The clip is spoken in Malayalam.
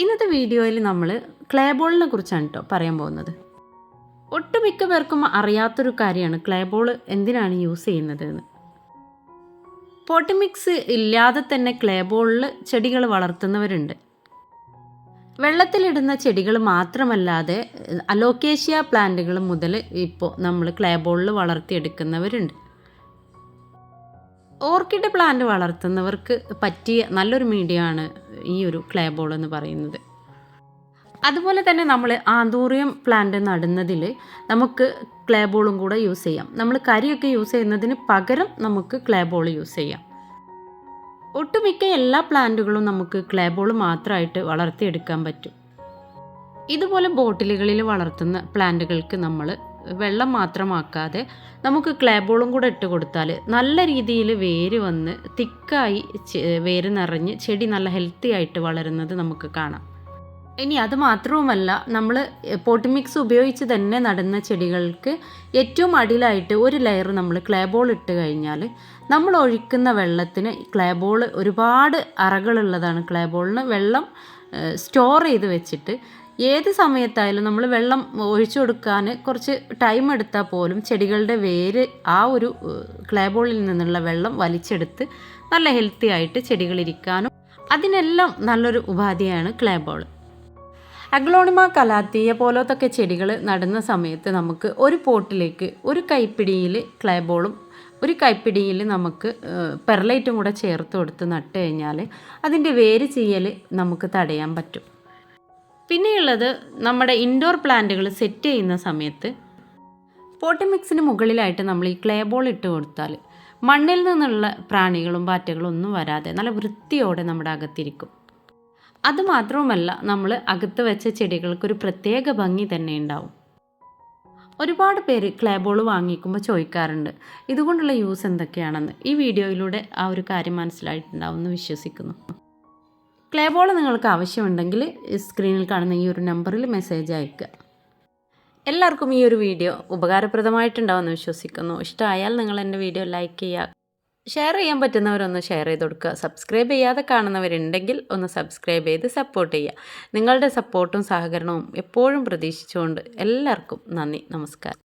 ഇന്നത്തെ വീഡിയോയിൽ നമ്മൾ ക്ലേ ബോളിനെ കുറിച്ചാണ് കേട്ടോ പറയാൻ പോകുന്നത്. ഒട്ടുമിക്ക പേർക്കും അറിയാത്തൊരു കാര്യമാണ് ക്ലേ ബോൾ എന്തിനാണ് യൂസ് ചെയ്യുന്നത് എന്ന് പോട്ടിമിക്സ് ഇല്ലാതെ തന്നെ ക്ലേ ബോളിൽ ചെടികൾ വളർത്തുന്നവരുണ്ട്. വെള്ളത്തിലിടുന്ന ചെടികൾ മാത്രമല്ലാതെ അലോക്കേഷ്യ പ്ലാന്റുകൾ മുതൽ ഇപ്പോൾ നമ്മൾ ക്ലേ ബോളിൽ വളർത്തിയെടുക്കുന്നവരുണ്ട്. ഓർക്കിഡ് പ്ലാന്റ് വളർത്തുന്നവർക്ക് പറ്റിയ നല്ലൊരു മീഡിയമാണ് ഈ ഒരു ക്ലേ ബോൾ എന്ന് പറയുന്നത്. അതുപോലെ തന്നെ നമ്മൾ ആന്തൂറിയം പ്ലാന്റ് നടുന്നതിൽ നമുക്ക് ക്ലേ ബോളും കൂടെ യൂസ് ചെയ്യാം. നമ്മൾ കരിയൊക്കെ യൂസ് ചെയ്യുന്നതിന് പകരം നമുക്ക് ക്ലേ ബോൾ യൂസ് ചെയ്യാം. ഒട്ടുമിക്ക എല്ലാ പ്ലാന്റുകളും നമുക്ക് ക്ലേ ബോൾ മാത്രമായിട്ട് വളർത്തിയെടുക്കാൻ പറ്റും. ഇതുപോലെ ബോട്ടിലുകളിൽ വളർത്തുന്ന പ്ലാന്റുകൾക്ക് നമ്മൾ വെള്ളം മാത്രമാക്കാതെ നമുക്ക് ക്ലേബോളും കൂടെ ഇട്ട് കൊടുത്താൽ നല്ല രീതിയിൽ വേര് വന്ന് തിക്കായി വേര് നിറഞ്ഞ് ചെടി നല്ല ഹെൽത്തി ആയിട്ട് വളരുന്നത് നമുക്ക് കാണാം. ഇനി അത് മാത്രവുമല്ല നമ്മൾ പോട്ടിമിക്സ് ഉപയോഗിച്ച് തന്നെ നടുന്ന ചെടികൾക്ക് ഏറ്റവും അടിയിലായിട്ട് ഒരു ലെയർ നമ്മൾ ക്ലേബോൾ ഇട്ട് കഴിഞ്ഞാൽ നമ്മൾ ഒഴിക്കുന്ന വെള്ളത്തിന് ക്ലേബോൾ ഒരുപാട് അറകളുള്ളതാണ് ക്ലേബോളിന് വെള്ളം സ്റ്റോർ ചെയ്ത് വെച്ചിട്ട് ഏത് സമയത്തായാലും നമ്മൾ വെള്ളം ഒഴിച്ചു കൊടുക്കാൻ കുറച്ച് ടൈം എടുത്താൽ പോലും ചെടികളുടെ വേര് ആ ഒരു ക്ലേബോളിൽ നിന്നുള്ള വെള്ളം വലിച്ചെടുത്ത് നല്ല ഹെൽത്തി ആയിട്ട് ചെടികളിരിക്കാനും അതിനെല്ലാം നല്ലൊരു ഉപാധിയാണ് ക്ലേബോൾ അഗ്ലോണിമ കലാത്തിയ പോലത്തൊക്കെ ചെടികൾ നടുന്ന സമയത്ത് നമുക്ക് ഒരു പോട്ടിലേക്ക് ഒരു കൈപ്പിടിയിൽ ക്ലേ ബോളും ഒരു കൈപ്പിടിയിൽ നമുക്ക് പെർലൈറ്റും കൂടെ ചേർത്ത് കൊടുത്ത് നട്ട് കഴിഞ്ഞാൽ അതിന്റെ വേര് ചെയ്യൽ നമുക്ക് തടയാൻ പറ്റും. പിന്നെയുള്ളത് നമ്മുടെ ഇൻഡോർ പ്ലാന്റുകൾ സെറ്റ് ചെയ്യുന്ന സമയത്ത് പോട്ടിമിക്സിന് മുകളിലായിട്ട് നമ്മൾ ഈ ക്ലേ ബോൾ ഇട്ട് കൊടുത്താൽ മണ്ണിൽ നിന്നുള്ള പ്രാണികളും പാറ്റകളും ഒന്നും വരാതെ നല്ല വൃത്തിയോടെ നമ്മുടെ അകത്തിരിക്കും. അതുമാത്രവുമല്ല നമ്മൾ അകത്ത് വെച്ച ചെടികൾക്കൊരു പ്രത്യേക ഭംഗി തന്നെ ഉണ്ടാവും. ഒരുപാട് പേര് ക്ലേ ബോൾ വാങ്ങിക്കുമ്പോൾ ചോദിക്കാറുണ്ട് ഇതുകൊണ്ടുള്ള യൂസ് എന്തൊക്കെയാണെന്ന്? ഈ വീഡിയോയിലൂടെ ആ ഒരു കാര്യം മനസ്സിലായിട്ടുണ്ടാവും എന്ന് വിശ്വസിക്കുന്നു. ക്ലേ ബോൾ നിങ്ങൾക്ക് ആവശ്യമുണ്ടെങ്കിൽ സ്ക്രീനിൽ കാണുന്ന ഈ ഒരു നമ്പറിൽ മെസ്സേജ് അയക്കുക എല്ലാവർക്കും ഈ ഒരു വീഡിയോ ഉപകാരപ്രദമായിട്ടുണ്ടാവുമെന്ന് വിശ്വസിക്കുന്നു. ഇഷ്ടമായാൽ നിങ്ങൾ എന്റെ വീഡിയോ ലൈക്ക് ചെയ്യുക. ഷെയർ ചെയ്യാൻ പറ്റുന്നവരൊന്ന് ഷെയർ ചെയ്ത് കൊടുക്കുക. സബ്സ്ക്രൈബ് ചെയ്യാതെ കാണുന്നവരുണ്ടെങ്കിൽ ഒന്ന് സബ്സ്ക്രൈബ് ചെയ്ത് സപ്പോർട്ട് ചെയ്യുക. നിങ്ങളുടെ സപ്പോർട്ടും സഹകരണവും എപ്പോഴും പ്രതീക്ഷിച്ചുകൊണ്ട് എല്ലാവർക്കും നന്ദി. നമസ്കാരം.